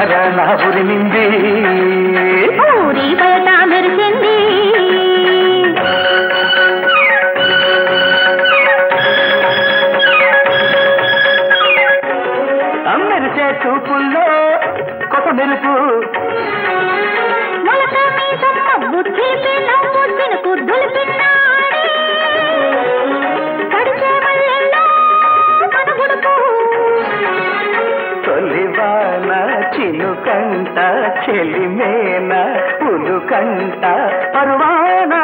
ఉత్తర నా ఉరిమింది ఊరి బయట మెరిసింది మెరిసే చూపుల్లో కొత్త మెరుపు. మొలక చినుకంట చెలిమేన ఉలుకంట పరువానా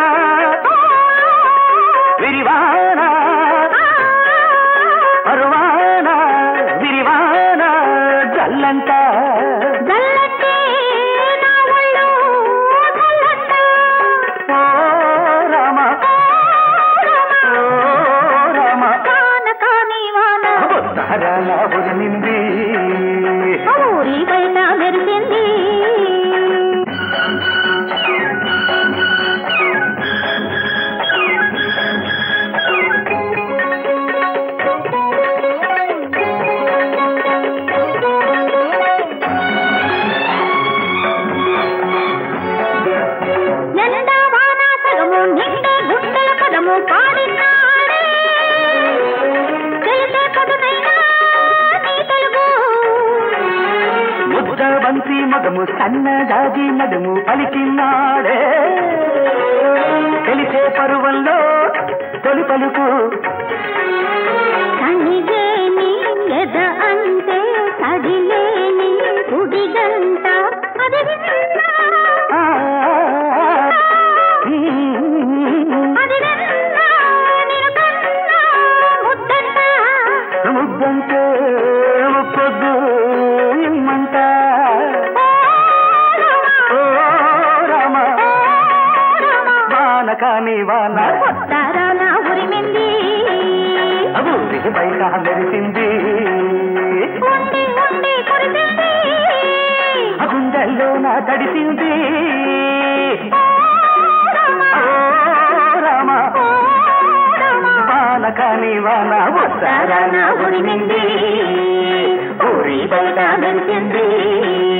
విరివానా. ఉత్తరాల ఊరి బయట మెరిసింది. బంతి మగము సన్నజాజి నడుము పలికినాడే. తెలిసే పరువంలో తొలి పలుకు. వాన కాని వాన. కొత్తరాన ఉరిమింది. ఊరికి బయట మెరిసింది. గుండెల్లో నా తడిసింది. వాన కాని వాన. ఉత్తరాన ఉరిమింది. ఊరి బయట మెరిసింది.